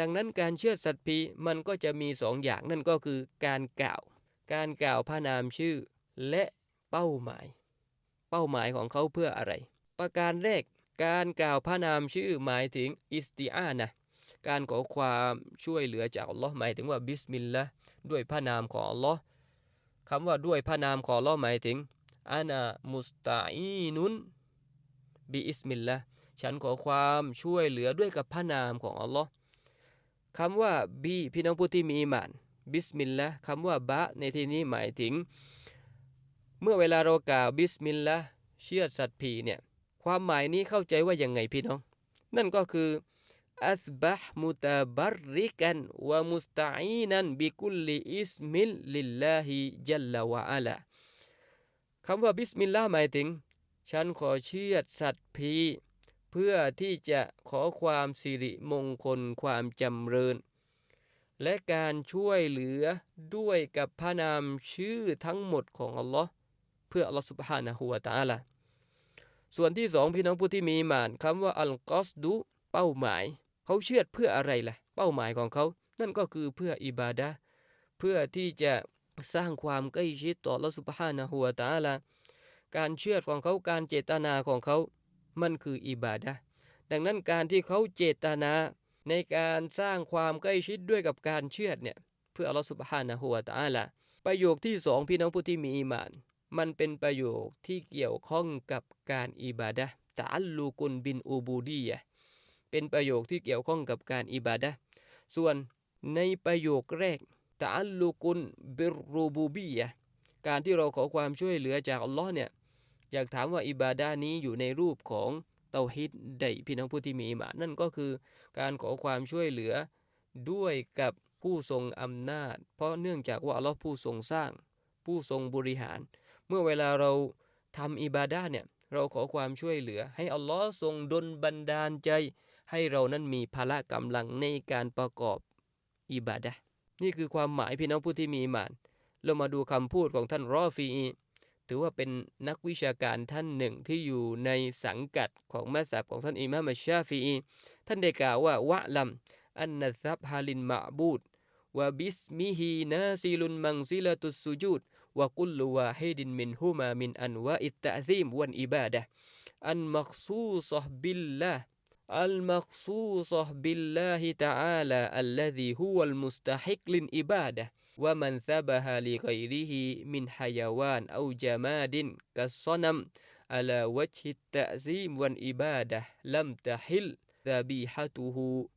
ดังนั้นการเชื่อสัตว์ผีมันก็จะมีสองอย่างนั่นก็คือการกล่าว การกล่าวพระนามชื่อ และเป้าหมาย เป้าหมายของเขาเพื่ออะไร ประการแรกการกล่าวพระนามชื่อหมายถึงอิสติอานะการขอความช่วยเหลือจากอัลลอฮ์หมายถึงว่าบิสมิลลาห์ด้วยพระนามของอัลลอฮ์คำว่าด้วยพระนามของอัลลอฮ์หมายถึงอานามุสตาอีนุนบิอิสมิลลาห์ฉันขอความช่วยเหลือด้วยกับพระนามของอัลลอฮ์ คำว่าบีพี่น้องผู้ที่มีอิมานบิสมิลลาห์คำว่าบะในที่นี้หมายถึง เมื่อเวลาเรากล่าวบิสมิลลาห์เชื่อสัตว์ผีเนี่ยความหมายนี้เข้าใจว่ายังไงพี่น้อง นั่นก็คืออัสบะห์มุตาบริกันวะมุสตาอีนันบิคุลลิอิสมิลลิลลาฮิจัลลาวะอัลาคำว่าบิสมิลลาหมายถึง ฉันขอเชื่อสัตว์ผี เพื่อที่จะขอความสิริมงคลความจำเริญ และการช่วยเหลือด้วยกับพระนามชื่อทั้งหมดของอัลลอฮ์เพื่ออัลลอฮ์สุบฮานะฮูวาตาละส่วนที่สองพี่น้องผู้ที่มีมานคำว่าอัลกอสดุเป้าหมาย เขาเชื่อเพื่ออะไรล่ะ เป้าหมายของเขา นั่นก็คือเพื่ออิบาดะเพื่อที่จะสร้างความใกล้ชิดต่อละสุบฮานะหัวตาละการเชื่อของเขาการเจตนาของเขา มันคืออิบาดะดังนั้นการที่เขาเจตนาในการสร้างความใกล้ชิดด้วยกับการเชื่อเนี่ยเพื่ออัลลอฮฺสุบฮานะฮัวตาละประโยคที่สองพี่น้องผู้ที่มีอีมาน มันเป็นประโยคที่เกี่ยวข้องกับการอิบาดะตะลูกุนบินอูบูดียะเป็นประโยคที่เกี่ยวข้องกับการอิบาดะส่วนในประโยคแรกตะลูกุนบิรูบูบียะการที่เราขอความช่วยเหลือจากอัลลอฮ์เนี่ย อยากถามว่าอิบาดะนี้อยู่ในรูปของเตาฮิดใดพี่น้องผู้ที่มีอิมานนั่นก็คือการขอความช่วยเหลือด้วยกับผู้ทรงอำนาจ เพราะเนื่องจากว่าอัลลอฮ์ผู้ทรงสร้าง ผู้ทรงบริหาร เมื่อเวลาเราทำอิบาดาเนี่ยเราขอความช่วยเหลือ ให้อัลลอฮ์ทรงดลบันดาลใจ ให้เรานั้นมีพละกำลังในการประกอบอิบาดะนี่คือความหมายพี่น้องผู้ที่มีมาน เรามาดูคำพูดของท่านรอฟี ถือว่าเป็นนักวิชาการท่านหนึ่งที่อยู่ในสังกัดของมัสยิดของท่านอิมามชาฟีท่านได้กล่าวว่าวะลัมอันนัซับฮาลินมะบูดวะบิสมิฮีนาซิลุนมังซิลตุสสุจูด وكل واحد منهما من أنواع التعظيم والإبادة المخصوصة بالله المخصوصة بالله تعالى الذي هو المستحق للإبادة ومن ثبها لغيره من حيوان أو جماد كالصنم على وجه التعظيم والإبادة لم تحل ذبيحته